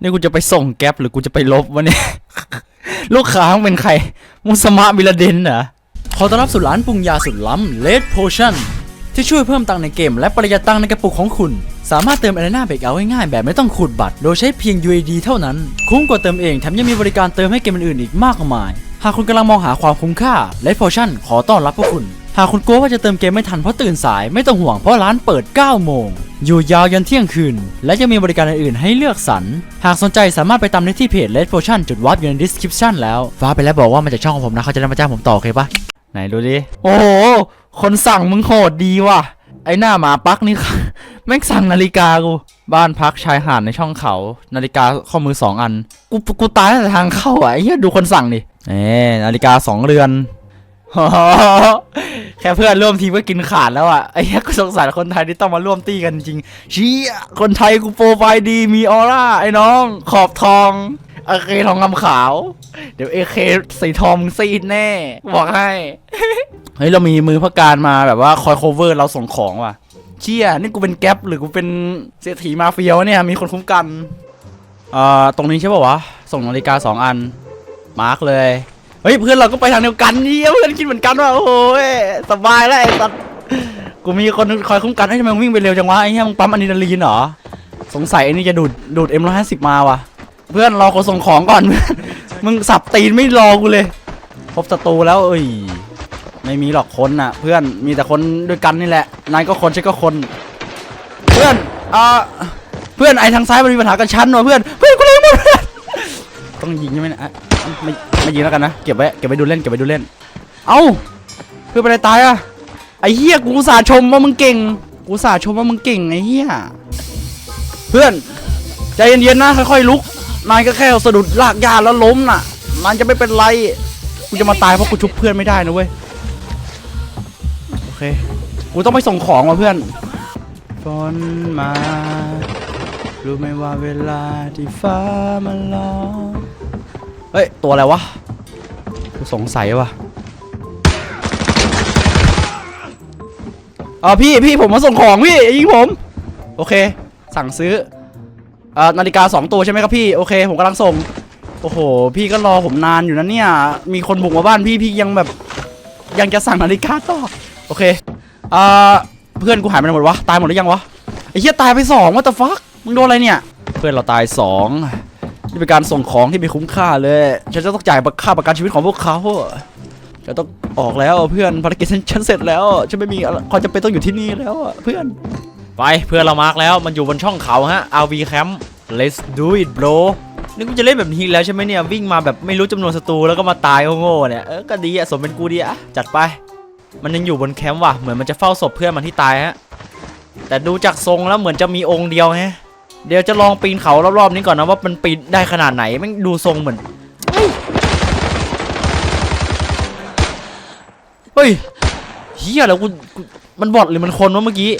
นี่กูจะไปส่งแก๊ปหรือกูจะไปลบวะเนี่ย ลูกค้างเป็นใคร มุสมะมิลเดนเหรอ ขอต้อนรับสู่ร้านปรุงยาสุดล้ำเลดโพชั่นที่ช่วยเพิ่มตังในเกมและประหยัดตังในกระปุกของคุณ สามารถเติม Arena b r e a k o u t ง่ายๆแบบไม่ต้องขูดบัตร โดยใช้เพียง UAD เท่านั้น คุ้มกว่าเติมเองแถมยังมีบริการเติมให้เกมอื่นๆอีกมากมาย หากคุณกำลังมองหาความคุ้มค่า Red Potion ขอต้อนรับพวกคุณ หากคุณกลัวว่าจะเติมเกมไม่ทันเพราะตื่นสายไม่ต้องห่วงเพราะร้านเปิด 9 โมง อยู่ยาวยันเที่ยงคืน และยังมีบริการอื่นๆให้เลือกสรร หากสนใจสามารถไปตามได้ที่เพจ Red Potion จุดวับอยู่ใน description แล้ว ฟ้าไปแล้วบอกว่ามาจากช่องของผมนะเขาจะได้มาจ้างผมต่อโอเคปะไหนดูดิ โอ้โห คนสั่งมึงโหดดีว่ะ ไอ้หน้าหมาปักนี่ แม่งสั่งนาฬิกากู บ้านพักชายหาดในช่องเขา นาฬิกาข้อมือสองอัน กูกูตายตั้งแต่ทางเข้าอะไอ้เหี้ยดูคนสั่งดิ เอ้นาฬิกาสองเรือน แค่เพื่อนร่วมทีมก็กินขาดแล้วอะไอ้เหี้ยกูสงสารคนไทยที่ต้องมาร่วมตีกันจริงเชี้คนไทยกูโปรไฟล์ดีมีออร่าไอ้น้อง ขอบทองเอเคทองคำขาว เดี๋ยวเอเคสีทองซีดแน่ บอกให้ เฮ้ย เรามีมือพระการมาแบบว่าคอย cover เราส่งของว่ะ เชี่ย นี่กูเป็นแก๊ปหรือกูเป็นเศรษฐีมาเฟียวเนี่ย มีคนคุ้มกัน เอ่อ ตรงนี้ใช่ป่าวะ ส่งนาฬิกาสองอัน มาร์กเลย เฮ้ยเพื่อนเราก็ไปทางเดียวกันนี่เพื่อนคิดเหมือนกันว่ะโอ้โหสบายแล้วไอ้สัสกูมีคนคอยคุ้มกันให้ทำไมมึงวิ่งไปเร็วจังวะไอ้เหี้ยมึงปั๊มอะดรีนาลีนเหรอสงสัยไอ้นี่จะดูดดูดเอ็มร้อยห้าสิบมาว่ะ เพื่อนรอคนส่งของก่อน มึงสับตีนไม่รอกูเลย พบศัตรูแล้วเอ้ยไม่มีหรอกคนน่ะ เพื่อนมีแต่คนด้วยกันนี่แหละนายก็คนฉันก็คน เพื่อนอ่าเพื่อนไอ้ทางซ้ายมันมีปัญหากับฉันว่ะเพื่อนเพื่อนกูเลยหมดต้องยิงใช่ไหมเนี่ยอะ ไม่ไม่ยิงแล้วกันนะ เก็บไว้เก็บไว้ดูเล่นเก็บไว้ดูเล่น เอ้าเพื่อนไปไหนตายอะไอเฮียกูสาชมว่ามึงเก่ง กูสาชมว่ามึงเก่งไอเฮียเพื่อนใจเย็นๆนะค่อยๆลุกนายก็แค่สะดุดลากยาแล้วล้มน่ะนายจะไม่เป็นไรกูจะมาตายเพราะกูชุบเพื่อนไม่ได้นะเว้ยโอเคกูต้องไปส่งของว่ะเพื่อนฝนมารู้ไหมว่าเวลาที่ฟ้ามันร้อง เฮ้ย ตัวอะไรวะกูสงสัยว่ะเออพี่พี่ผมมาส่งของพี่ยิงผม โอเค สั่งซื้อเอ่อนาฬิกาสองตัวใช่ไหมครับพี่ โอเค ผมกำลังส่ง โอ้โห พี่ก็รอผมนานอยู่นะเนี่ย มีคนบุกมาบ้านพี่พี่ยังแบบ ยังจะสั่งนาฬิกาต่อ โอเคอ่าเพื่อนกูหายไปหนหมดวะ ตายหมดหรือยังวะ ไอ้เหี้ยตายไปสองว่าแต่ฟักมึงโดนอะไรเนี่ย เพื่อนเราตายสอง นี่เป็นการส่งของที่มีคุ้มค่าเลย ฉันจะต้องจ่ายค่าประกันชีวิตของพวกเขาจะต้องออกแล้วเพื่อนภารกิจฉันฉันเสร็จแล้วฉันไม่มีอะไรความจำเป็นต้องอยู่ที่นี่แล้วเพื่อนไปเพื่อนเรามาร์กแล้วมันอยู่บนช่องเขาฮะ RV Camp let's do it bro นี่กูจะเล่นแบบนี้แล้วใช่ไหมเนี่ยวิ่งมาแบบไม่รู้จำนวนศัตรูแล้วก็มาตายโง่ๆเนี่ยเออก็ดีอะสมเป็นกูดีอะจัดไป มันยังอยู่บนแคมป์ว่ะเหมือนมันจะเฝ้าศพเพื่อนมันที่ตายฮะแต่ดูจากทรงแล้วเหมือนจะมีองค์เดียวฮะ เดี๋ยวจะลองปีนเขารอบๆนี้ก่อนนะว่ามันปีนได้ขนาดไหนแมันดูทรงเหมือนเฮ้ยเฮียแล้วกูมันบอดหรือมันคนวะเมื่อกี้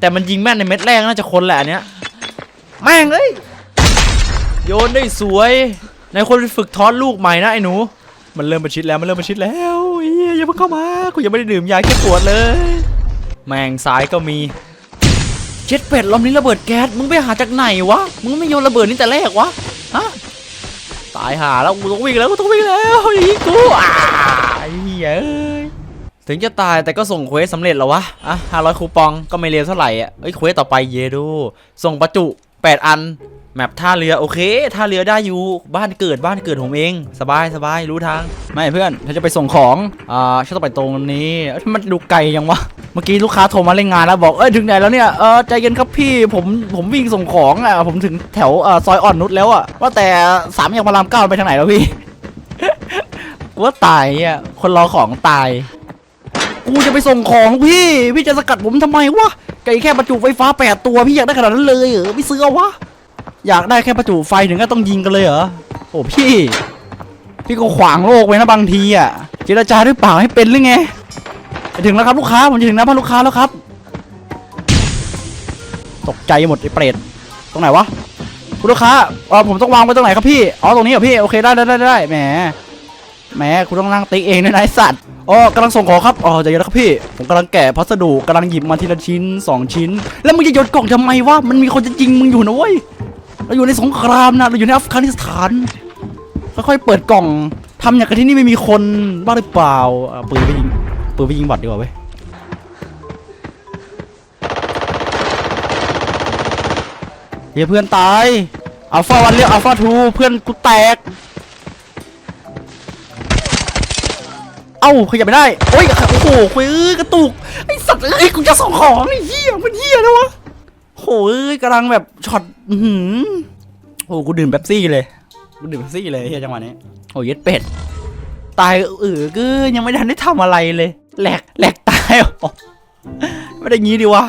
แต่มันยิงแม่นในเม็ดแรกน่าจะคนแหละอันเนี้ยแม่งเอ้ยโยนได้สวยในคนฝึกทอดลูกใหม่นะไอ้หนู มันเริ่มประชิดแล้วมันเริ่มประชิดแล้วเฮียอย่าเพิ่งเข้ามากูยังไม่ได้ดื่มยาแก้ปวดเลย แม่งซ้ายก็มี เจ็ดเป็ดลมนี้ระเบิดแก๊สมึงไปหาจากไหนวะมึงไม่โยนระเบิดนี่แต่แรกวะฮะตายหาแล้วกูต้องวิ่งแล้วกูต้องวิ่งแล้วอีกูอ่าเย้ถึงจะตายแต่ก็ส่งเควสสำเร็จแล้ววะอะห้าร้อยคูปองก็ไม่เลวเท่าไหร่อะเอ้ยเควสต่อไปเยดูส่งประจุ 8 อันแมปท่าเรือโอเคท่าเรือได้อยู่บ้านเกิดบ้านเกิดผมเอง สบายสบายรู้ทาง ไม่เพื่อนฉันจะไปส่งของอ่าฉันต้องไปตรงนี้มันดูไกลยังวะ เมื่อกี้ลูกค้าโทรมาเล่นงานแล้วบอกเอ้ยถึงไหนแล้วเนี่ยเออใจเย็นครับพี่ผมผมวิ่งส่งของอะผมถึงแถวเออซอยอ่อนนุชแล้วอะว่าแต่สามแยกพระรามเก้าไปทางไหนแล้วพี่กูว่าตายอะคนรอของตาย กูจะไปส่งของพี่พี่จะสกัดผมทำไมวะไก่แค่ประจุไฟฟ้าแปดตัวพี่อยากได้ขนาดนั้นเลยเหรอไม่ซื้อเอาวะอยากได้แค่ประจุไฟถึงก็ต้องยิงกันเลยเหรอโอ้พี่ พี่ก็ขวางโลกไว้นะบางทีอะเจรจาด้วยปากให้เป็นหรือไง จะถึงแล้วครับลูกค้าผมจะถึงหน้าบ้านลูกค้าแล้วครับ ตกใจหมดไอ้เปรตตรงไหนวะคุณลูกค้าเออผมต้องวางไว้ตรงไหนครับพี่อ๋อตรงนี้เหรอพี่โอเคได้ได้ได้ได้แหมแหมคุณต้องนั่งติ๊กเองด้วยนะไอ้สัตว์อ๋อกำลังส่งของครับอ๋อใจเย็นนะครับพี่ ผมกำลังแกะพัสดุกำลังหยิบมาทีละชิ้นสองชิ้น แล้วมึงจะโยนกล่องทำไมวะมันมีคนจะจริงมึงอยู่นะเว้ยเราอยู่ในสงครามนะเราอยู่ในอัฟกานิสถานค่อยๆเปิดกล่องทำอย่างกับที่นี่ไม่มีคนบ้าหรือเปล่าปืนไปยิง ปืนไปยิงบอดดีกว่าเว้ยเฮียเพื่อนตายอัลฟาวันเรียกอัลฟาทูเพื่อนกูแตก เอ้าขยับไม่ได้ โอ้ย โอ้โหคุยกระตุก ไอสัตว์เอ้ยกูจะส่งของไอ้เหี้ยมันเหี้ยนะวะโอ้ยกำลังแบบช็อตหือโอ้กูดื่มเป๊ปซี่เลย กูดื่มเป๊ปซี่เลยเฮียจังหวะนี้ โอ้ยเย็ดเป็ด ตายเออเก็ยังไม่ทันได้ทำอะไรเลย แหลกแหลกตายไม่ได้งี้ดิวะ